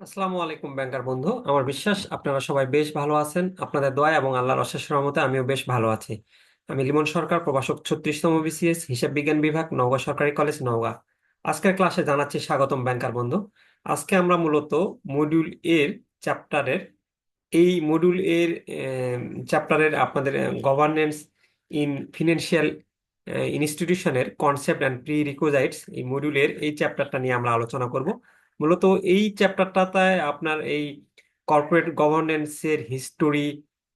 আসসালামু আলাইকুম ব্যাংকার বন্ধু। আমার বিশ্বাস আপনারা সবাই বেশ ভালো আছেন। আপনাদের দয়া এবং আল্লাহর অশেষ রহমতে আমিও বেশ ভালো আছি। আমি লিমন সরকার, প্রভাষক ছত্রিশতম বিসিএস, হিসাব বিজ্ঞান বিভাগ, নওগাঁ সরকারি কলেজ, নওগাঁ। আজকের ক্লাসে জানাচ্ছি স্বাগতম ব্যাংকার বন্ধু। আজকে আমরা মূলত মডিউল এর চ্যাপ্টারের এই মডিউল এর চ্যাপ্টারের আপনাদের গভর্নেন্স ইন ফিনান্সিয়াল ইনস্টিটিউশনের কনসেপ্ট অ্যান্ড প্রি রিকোজাইটস এই মডিউলের এই চ্যাপ্টারটা নিয়ে আমরা আলোচনা করব। মূলত এই চ্যাপ্টারটাতে আপনার এই কর্পোরেট গভর্নেন্সের হিস্টোরি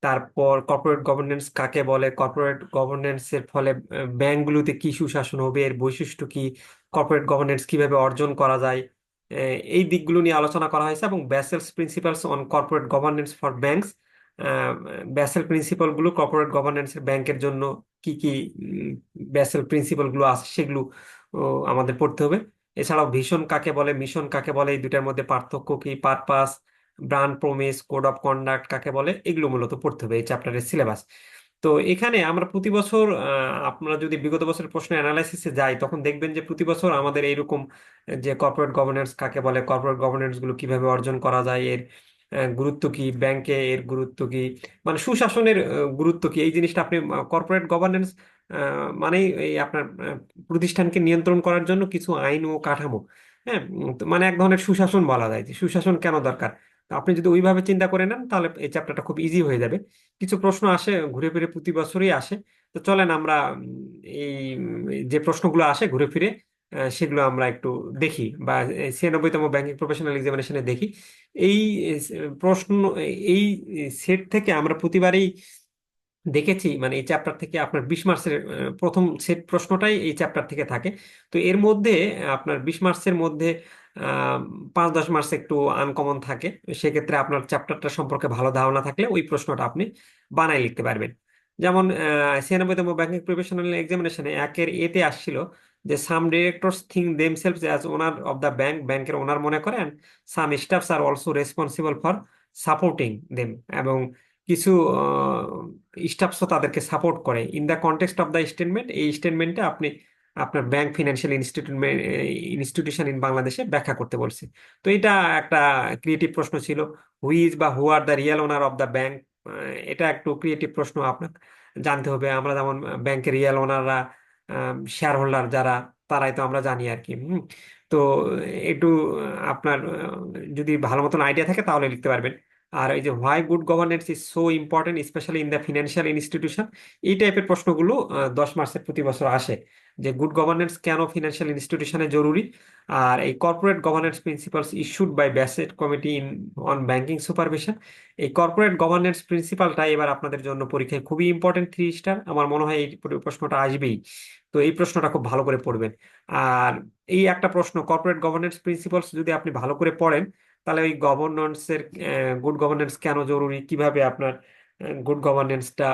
তারপর কর্পোরেট গভর্নেন্স কাকে বলে কর্পোরেট গভর্নেন্সের ফলে ব্যাংকগুলোতে কি সুশাসন হবে, এর বৈশিষ্ট্য কি কর্পোরেট গভর্নেন্স কীভাবে অর্জন করা যায় এই দিকগুলো নিয়ে আলোচনা করা হয়েছে এবং Basel's principles on corporate governance for banks Basel প্রিন্সিপালগুলো corporate গভর্নেন্সের ব্যাংকের জন্য কি কি ব্যাসেল প্রিন্সিপালগুলো আছে সেগুলো আমাদের পড়তে হবে। এছাড়াও ভিশন কাকে বলে, মিশন কাকে বলে, এই দুটার মধ্যে পার্থক্য কি? Purpose brand promise, code of conduct কাকে বলে, এগুলো মূলত পড়তে হবে এই চ্যাপ্টারের সিলেবাস। তো এখানে আমরা প্রতি বছর আপনারা যদি বিগত বছরের প্রশ্ন অ্যানালাইসিসে যাই, তখন দেখবেন যে প্রতি বছর আমাদের এইরকম যে কর্পোরেট গভর্নেন্স কাকে বলে, কর্পোরেট গভর্নেন্সগুলো কীভাবে অর্জন করা যায়, এর গুরুত্ব কি, ব্যাংকে এর গুরুত্ব কি মানে সুশাসনের গুরুত্ব কি, এই জিনিসটা আপনি কর্পোরেট গভর্নেন্স মানে এই আপনার প্রতিষ্ঠানকে নিয়ন্ত্রণ করার জন্য কিছু আইন ও কাঠামো। হ্যাঁ মানে এক ধরনের সুশাসন বলা যায় যে সুশাসন কেন দরকার? আপনি যদি ওইভাবে চিন্তা করে নেন, তাহলে এই চ্যাপ্টারটা খুব ইজি হয়ে যাবে। কিছু প্রশ্ন আসে, ঘুরে ফিরে প্রতি বছরই আসে। তো চলেন আমরা এই যে প্রশ্নগুলো আসে ঘুরে ফিরে সেগুলো আমরা একটু দেখি বা ছিয়ানব্বইতম ব্যাংকিং প্রফেশনাল এক্সামিনেশনে দেখি। এই প্রশ্ন এই সেট থেকে আমরা প্রতিবারই দেখেছি মানে এই চ্যাপ্টার থেকে আপনার বিশ মার্কসের প্রথম সেট প্রশ্নটাই এই চ্যাপ্টার থেকে থাকে। তো এর মধ্যে, আপনার বিশ মার্কসের মধ্যে পাঁচ দশ মার্কস একটু আনকমন থাকে। সেক্ষেত্রে আপনার চ্যাপ্টারটা সম্পর্কে ভালো ধারণা থাকলে ওই প্রশ্নটা আপনি বানায় লিখতে পারবেন। যেমন ছিয়ানব্বইতম ব্যাংকিং প্রফেশনাল এক্সামিনেশনে একের এতে আসছিল যে some directors think themselves as owner of the bank ব্যাংকের ওনার মনে করেন some staffs R also responsible for supporting them এবং কিছু স্টাফসও তাদেরকে সাপোর্ট করে। In the context of the statement, এই স্টেটমেন্টে আপনি আপনার bank financial institute institution in বাংলাদেশে ব্যাখ্যা করতে বলছে। তো এটা একটা ক্রিয়েটিভ প্রশ্ন ছিল হুইজ বা who are the real owner of the bank এটা একটু ক্রিয়েটিভ প্রশ্ন আপনার জানতে হবে। আমরা যেমন ব্যাংকের রিয়েল ওনাররা শেয়ার হোল্ডার যারা, তারাই তো আমরা জানি আর কি। তো একটু আপনার যদি ভালো মতন আইডিয়া থাকে তাহলে লিখতে পারবেন। আর এই যে why good governance is so important specially in the financial institution এই টাইপের প্রশ্নগুলো দশ মার্চের প্রতি বছর আসে যে গুড গভর্নেন্স কেন ফিনান্সিয়াল ইনস্টিটিউশনে জরুরি? আর এই corporate governance principles issued by Basel committee in on banking supervision এই কর্পোরেট গভর্নেন্স প্রিন্সিপালটা এবার আপনাদের জন্য পরীক্ষায় খুবই ইম্পর্টেন্ট থ্রি স্টার আমার মনে হয় এই প্রশ্নটা আসবেই। তো এই প্রশ্নটা খুব ভালো করে পড়বেন। আর এই একটা প্রশ্ন কর্পোরেট গভর্নেন্স প্রিন্সিপালস যদি আপনি ভালো করে পড়েন তাহলে ওই গভর্নেন্সের গুড গভর্নেন্স কেন জরুরি? কীভাবে আপনার গুড গভর্নেন্সটা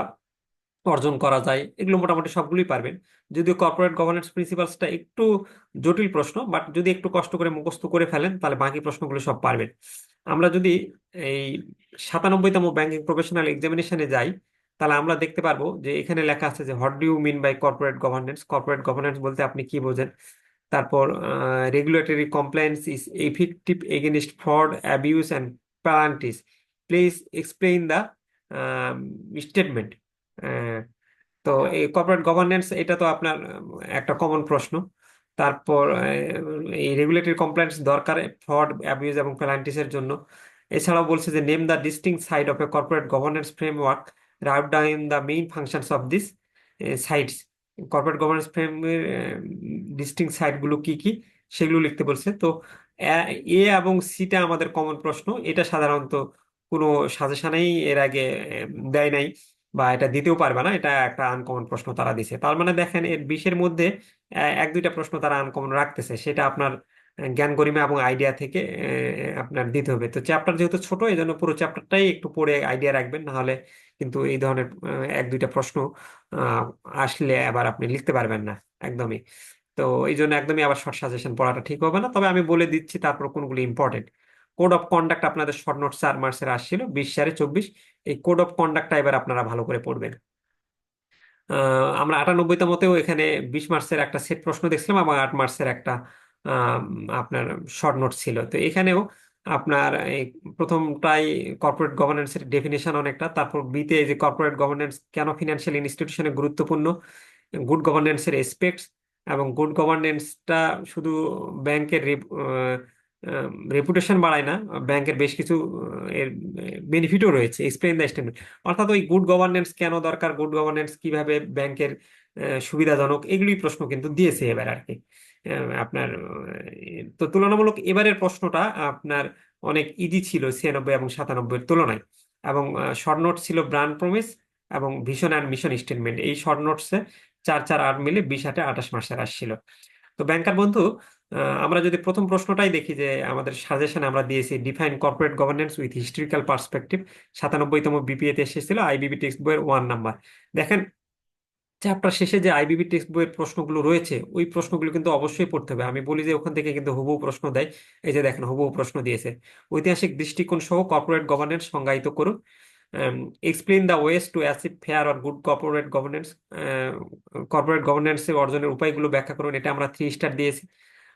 অর্জন করা যায়? এগুলো মোটামুটি সবগুলোই পারবেন। যদিও কর্পোরেট গভর্নেন্স প্রিন্সিপালসটা একটু জটিল প্রশ্ন বাট যদি একটু কষ্ট করে মুখস্থ করে ফেলেন, তাহলে বাকি প্রশ্নগুলো সব পারবেন। আমরা যদি এই সাতানব্বইতম ব্যাংকিং প্রফেশনাল এক্সামিনেশনে যাই, তাহলে আমরা দেখতে পারব যে এখানে লেখা আছে যে what do you mean by corporate governance corporate governance বলতে আপনি কি বোঝেন? তারপর regulatory compliance is effective against fraud abuse and penalties please explain the statement তো এই কর্পোরেট গভর্নেন্স এটা তো আপনার একটা কমন প্রশ্ন। তারপর এই রেগুলেটরি কমপ্লায়েন্স দরকার ফ্রড অ্যাবিউজ এবং পেনাল্টিসের জন্য। এছাড়াও বলছে যে name the distinct side of a corporate governance framework write down the main functions of this sides corporate governance ফ্রেমের ডিস্টিংক্ট সাইটগুলো কি কি, সেগুলো লিখতে বলছে। তো, এ এবং সিটা আমাদের কমন প্রশ্ন। এটা সাধারণত কোনো সাজেশনেই এর আগে দেয় নাই বা এটা দিতেও পারবে না। এটা একটা আনকমন প্রশ্ন তারা দিছে। তার মানে দেখেন, এর বিশের মধ্যে এক দুইটা প্রশ্ন তারা আনকমন রাখতেছে। সেটা আপনার জ্ঞান গরিমা এবং আইডিয়া থেকে আপনার দিতে হবে। তো চ্যাপ্টার যেহেতু ছোট এই জন্য পুরো চ্যাপ্টারটাই একটু পড়ে আইডিয়া রাখবেন। না হলে কিন্তু এই ধরনের এক দুইটা প্রশ্ন আসলে আবার আপনি লিখতে পারবেন না, একদমই। তো এই জন্য একদমই আবার শর্ট সাজেশন পড়াটা ঠিক হবে না। তবে আমি বলে দিচ্ছি তারপর কোনগুলো ইম্পর্টেন্ট কোড অফ কন্ডাক্ট আপনাদের শর্ট নোট চার মার্চের আসছিল, বিশ সাড়ে চব্বিশ। এই কোড অফ কন্ডাক্টটা এবার আপনারা ভালো করে পড়বেন। আমরা আটানব্বইতমতেও এখানে বিশ মার্চের একটা সেট প্রশ্ন দেখছিলাম এবং আট মার্চের একটা আপনার শর্ট নোট ছিল। তো এখানেও আপনার এই প্রথমটাই কর্পোরেট গভর্নেন্সের ডেফিনেশন অনেকটা। তারপর বিতে এই যে কর্পোরেট গভর্নেন্স কেন ফিনান্সিয়াল ইনস্টিটিউশনে গুরুত্বপূর্ণ? গুড গভর্নেন্সের এসপেক্টস এবং গুড গভর্নেন্সটা শুধু ব্যাংকের রেপুটেশন বাড়ায় না ব্যাংকের বেশ কিছু এর বেনিফিটও রয়েছে। এক্সপ্লেইন দ্য স্টেটমেন্ট অর্থাৎ ওই গুড গভর্নেন্স কেন দরকার গুড গভর্নেন্স কীভাবে ব্যাংকের সুবিধাজনক এগুলি প্রশ্ন কিন্তু দিয়েছে এবার আর কি। আপনার তো তুলনামূলক এবারের প্রশ্নটা আপনার অনেক ইজি ছিল ছিয়ানব্বই এবং সাতানব্বই এর তুলনায়। এবং শর্ট নোট ছিল ব্র্যান্ড প্রমিস এবং ভিশন অ্যান্ড মিশন স্টেটমেন্ট এই শর্ট নোটসে চার চার, আট মিলে বিশ, আটে আঠাশ মাসের আসছিল। তো ব্যাংকার বন্ধু আমরা যদি প্রথম প্রশ্নটাই দেখি যে আমাদের সাজেশন আমরা দিয়েছি define corporate governance with historical perspective সাতানব্বইতম BPA তে এসেছিল আইবিবি টেক্সট বইয়ের ওয়ান নাম্বার দেখেন চ্যাপ্টার শেষে যে আইবিবি টেক্সট বইয়ের প্রশ্নগুলো রয়েছে, ওই প্রশ্নগুলো কিন্তু অবশ্যই পড়তে হবে। আমি বলি যে ওখান থেকে কিন্তু হুবহু প্রশ্ন দেয়। এই যে দেখেন, হুবহু প্রশ্ন দিয়েছে। ঐতিহাসিক দৃষ্টিকোণ সহ কর্পোরেট গভর্নেন্স সংজ্ঞায়িত করুন। Explain the ways to achieve fair or good corporate governance corporate গভর্নেন্সের অর্জনের উপায়গুলো ব্যাখ্যা করুন। এটা আমরা থ্রি স্টার দিয়েছি।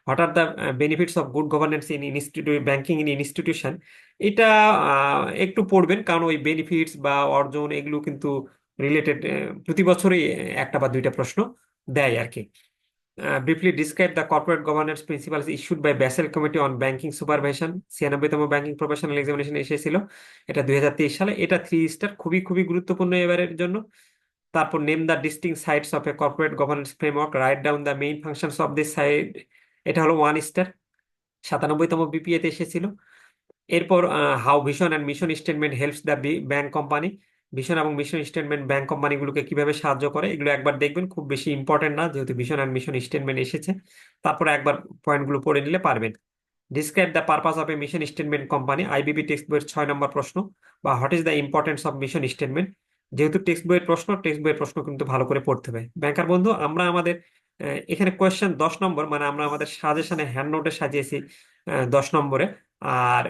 What are the benefits of good governance in institute banking in institution এটা একটু পড়বেন। কারণ ওই বেনিফিটস বা অর্জন এগুলো কিন্তু রিলেটেড প্রতি বছরই একটা বা দুইটা প্রশ্ন দেয় আর কি। Briefly describe the corporate governance principles issued by Basel committee on banking supervision ছিয়ানব্বইতম banking professional examination এসেছিল, এটা দুই সালে। এটা থ্রি স্টার খুবই খুবই গুরুত্বপূর্ণ এবারের জন্য। তারপর name the distinct sides of a corporate governance framework right down the main functions of this side এটা হলো ওয়ান স্টার সাতানব্বইতম বিপিএ তে এসেছিল। এরপর how vision and mission statement helps the bank company vision এবং মিশন স্টেটমেন্ট ব্যাংক কোম্পানিগুলোকে কীভাবে সাহায্য করে, এগুলো একবার দেখবেন, খুব বেশি ইম্পর্টেন্ট না, যেহেতু ভিশন অ্যান্ড মিশন স্টেটমেন্ট এসেছে। তারপরে একবার পয়েন্টগুলো পড়ে নিলে পারবেন। Describe the purpose of a mission statement company IBB text বইয়ের ছয় নম্বর প্রশ্ন, বা what is the importance of mission statement যেহেতু টেক্সট বইয়ের প্রশ্ন টেক্সট বইয়ের প্রশ্ন কিন্তু ভালো করে পড়তে হবে। ব্যাংকার বন্ধু, আমরা আমাদের এখানে কোয়েশ্চেন দশ নম্বর মানে আমরা আমাদের সাজেশনে হ্যান্ড নোটে সাজিয়েছি দশ নম্বরে। আর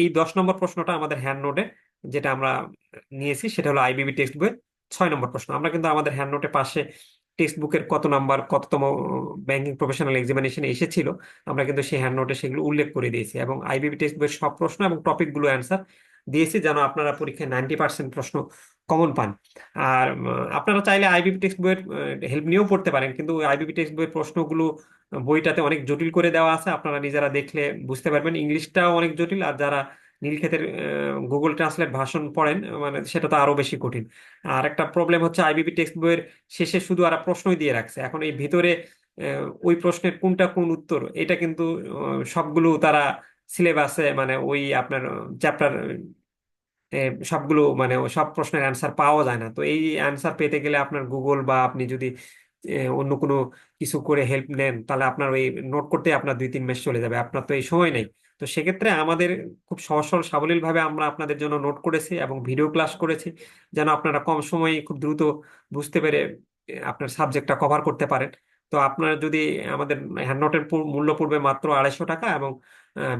এই দশ নম্বর প্রশ্নটা আমাদের হ্যান্ড নোটে যেটা আমরা নিয়েছি, সেটা হলো আইবিবি টেক্সট বইয়ের ছয় নম্বর প্রশ্ন। আমরা কিন্তু আমাদের হ্যান্ড নোটে পাশে টেক্সট বুকের কত নাম্বার, কততম ব্যাংকিং প্রফেশনাল এক্সামিনেশন এসেছিল, আমরা কিন্তু সেই হ্যান্ড নোটে সেগুলো উল্লেখ করে দিয়েছি এবং আইবিবি টেক্সট বইয়ের সব প্রশ্ন এবং টপিকগুলো অ্যান্সার দিয়েছি যেন আপনারা পরীক্ষায় নাইনটি পার্সেন্ট প্রশ্ন কমন পান। আর আপনারা চাইলে আইবিবি টেক্সট বইয়ের হেল্প নিয়েও পড়তে পারেন, কিন্তু আইবিবি টেক্সট বইয়ের প্রশ্নগুলো বইটাতে অনেক জটিল করে দেওয়া আছে। আপনারা নিজেরা দেখলে বুঝতে পারবেন, ইংলিশটাও অনেক জটিল, আর যারা নীলক্ষেতের গুগল ট্রান্সলেট ভাষণ পড়েন মানে সেটা তো আরও বেশি কঠিন। আর একটা প্রবলেম হচ্ছে আইবিপি টেক্সট বইয়ের শেষে শুধু আর প্রশ্নই দিয়ে রাখছে। এখন এই ভিতরে ওই প্রশ্নের কোনটা কোন উত্তর, এটা কিন্তু সবগুলো তারা সিলেবাসে মানে ওই আপনার চ্যাপ্টার সবগুলো মানে সব প্রশ্নের অ্যান্সার পাওয়া যায় না। তো এই অ্যান্সার পেতে গেলে আপনার গুগল বা আপনি যদি অন্য কোনো কিছু করে হেল্প নেন, তাহলে আপনার ওই নোট করতে আপনার দুই তিন মাস চলে যাবে। আপনার তো এই সময় নেই। তো সেক্ষেত্রে আমাদের খুব সহজ সরল সাবলীল ভাবে আমরা আপনাদের জন্য নোট করেছি এবং ভিডিও ক্লাস করেছি, যেন আপনারা কম সময়ে খুব দ্রুত বুঝতে পেরে আপনার সাবজেক্টটা কভার করতে পারেন। তো আপনার যদি আমাদের হ্যান্ড নোটের মূল্য পড়বে মাত্র আড়াইশো টাকা এবং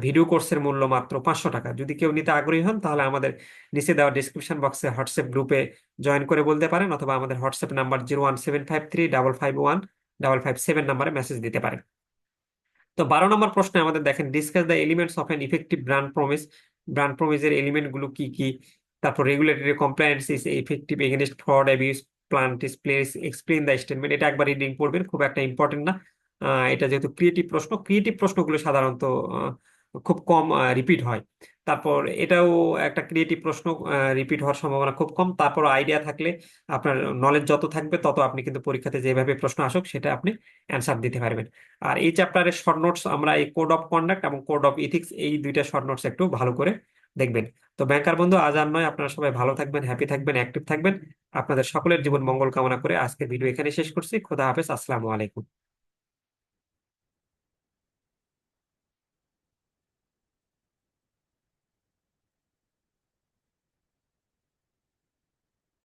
ভিডিও কোর্সের মূল্য মাত্র পাঁচশো টাকা। যদি কেউ নিতে আগ্রহী হন, তাহলে আমাদের নিচে দেওয়া ডিসক্রিপশন বক্সে হোয়াটসঅ্যাপ গ্রুপে জয়েন করে বলতে পারেন, অথবা আমাদের WhatsApp number zero one seven five three double five one double five seven নাম্বারে মেসেজ দিতে পারেন। তো বারো নম্বর প্রশ্নে আমাদের দেখেন discuss the elements of an effective brand promise brand প্রমিসের এলিমেন্টগুলো কি কি? তারপর regulatory compliance is effective against fraud abuse plan place explain the statement এটা একবার রিডিং পড়বেন, খুব একটা ইম্পর্টেন্ট না। এটা যেহেতু ক্রিয়েটিভ প্রশ্ন ক্রিয়েটিভ প্রশ্নগুলো সাধারণত খুব কম রিপিট হয়। তারপর এটাও একটা ক্রিয়েটিভ প্রশ্ন রিপিট হওয়ার সম্ভাবনা খুব কম। তারপর আইডিয়া থাকলে আপনার নলেজ যত থাকবে, তত আপনি কিন্তু পরীক্ষাতে যেভাবে প্রশ্ন আসুক, সেটা আপনি অ্যান্সার দিতে পারবেন। আর এই চ্যাপ্টারের শর্ট নোটস আমরা এই কোড অফ কন্ডাক্ট এবং কোড অফ ইথিক্স এই দুইটা শর্ট নোটস একটু ভালো করে দেখবেন। তো ব্যাংকার বন্ধু, আজ আর নয়। আপনারা সবাই ভালো থাকবেন হ্যাপি থাকবেন অ্যাক্টিভ থাকবেন। আপনাদের সকলের জীবন মঙ্গল কামনা করে আজকে ভিডিও এখানে শেষ করছি। খোদা হাফেজ। আসসালামু আলাইকুম।